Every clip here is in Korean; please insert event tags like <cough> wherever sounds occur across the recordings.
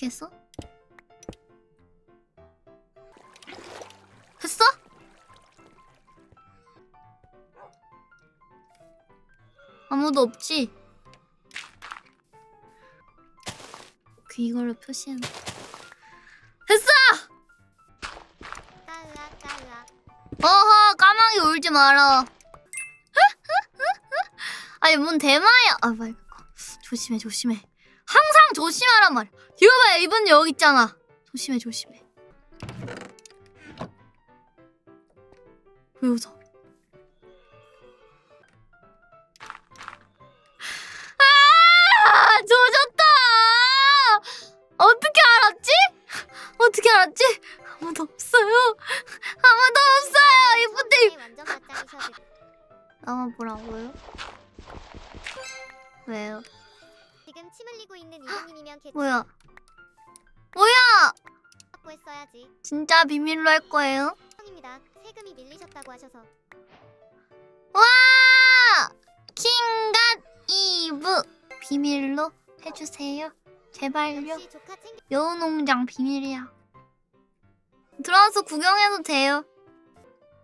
어떻게 했어? 했어? 아무도 없지? 그 이걸로 표시한 했어! 어허 까마귀 울지 마라 <laughs> 아니 뭔 대마야 아 말고 조심해 조심해 항상 조심하란 말이야 이거 봐 이분 여기 있잖아 조심해 조심해 왜 웃어 아 조졌다 어떻게 알았지? 어떻게 알았지? 아무도 없어요 아무도 없어요 완전 맞짱이셔도 나만 보라고요? 왜요? 지금 침 흘리고 있는 이분님이면 개치 뭐야? 뭐야? 받고 했어야지 진짜 비밀로 할 거예요? 입니다 세금이 밀리셨다고 하셔서 와! 킹갓 이브 비밀로 해주세요. 제발요. 역시 조카 챙겨 여우농장 비밀이야. 들어와서 구경해도 돼요.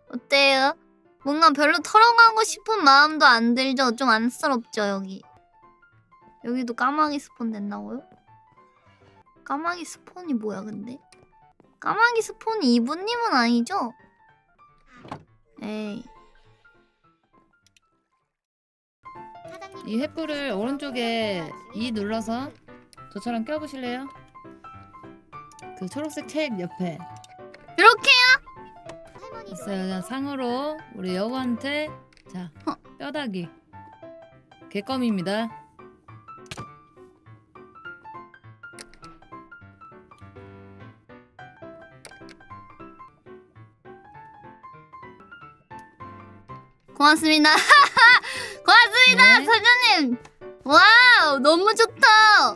어때요? 뭔가 별로 털어가고 싶은 마음도 안 들죠? 좀 안쓰럽죠, 여기. 여기도 까마귀 스폰 된다고요? 까마귀 스폰이 뭐야, 근데? 까마귀 스폰이 이분님은 아니죠? 에이. 이 횃불을 오른쪽에 E 눌러서 저처럼 껴보실래요? 그 초록색 책 옆에 이렇게 할머니 있어요. 자, 상으로 우리 여우한테 자 어. 뼈다귀 개껌입니다. 고맙습니다. <laughs> 고맙습니다, 네. 사장님. 와우, 너무 좋다.